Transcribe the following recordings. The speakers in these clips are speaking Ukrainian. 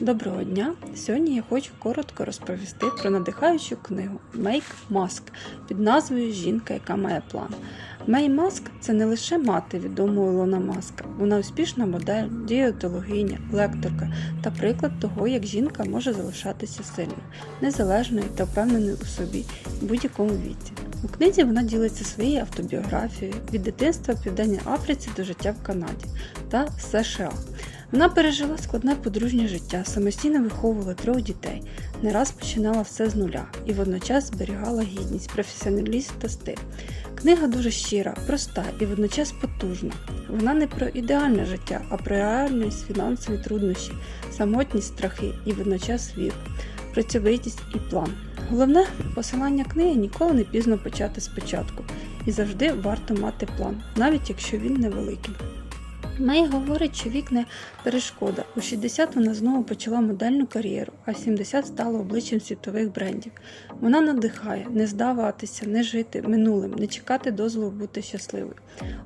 Доброго дня! Сьогодні я хочу коротко розповісти про надихаючу книгу Make Mask під назвою Жінка, яка має план. Мей Маск це не лише мати відомого Ілона Маска, вона успішна модель, дієтологиня, лекторка та приклад того, як жінка може залишатися сильною, незалежною та впевненою у собі в будь-якому віці. У книзі вона ділиться своєю автобіографією від дитинства в Південній Африці до життя в Канаді та США. Вона пережила складне подружнє життя, самостійно виховувала трьох дітей, не раз починала все з нуля і водночас зберігала гідність, професіоналізм та стиль. Книга дуже щира, проста і водночас потужна. Вона не про ідеальне життя, а про реальність, фінансові труднощі, самотність, страхи і водночас віру, працьовитість і план. Головне посилання книги ніколи не пізно почати спочатку, і завжди варто мати план, навіть якщо він невеликий. Мей говорить, що вік не перешкода. У 60 вона знову почала модельну кар'єру, а в 70 стала обличчям світових брендів. Вона надихає не здаватися, не жити минулим, не чекати дозволу бути щасливою.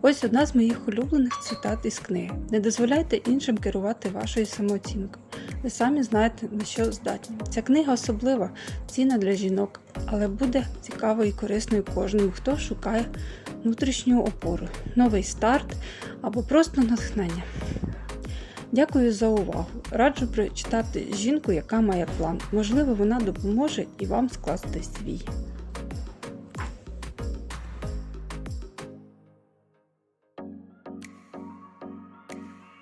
Ось одна з моїх улюблених цитат із книги: Не дозволяйте іншим керувати вашою самооцінкою. Ви самі знаєте, на що здатні. Ця книга особлива, цінна для жінок, але буде цікавою і корисною кожному, хто шукає внутрішню опору, новий старт або просто натхнення. Дякую за увагу. Раджу прочитати жінку, яка має план. Можливо, вона допоможе і вам скласти свій.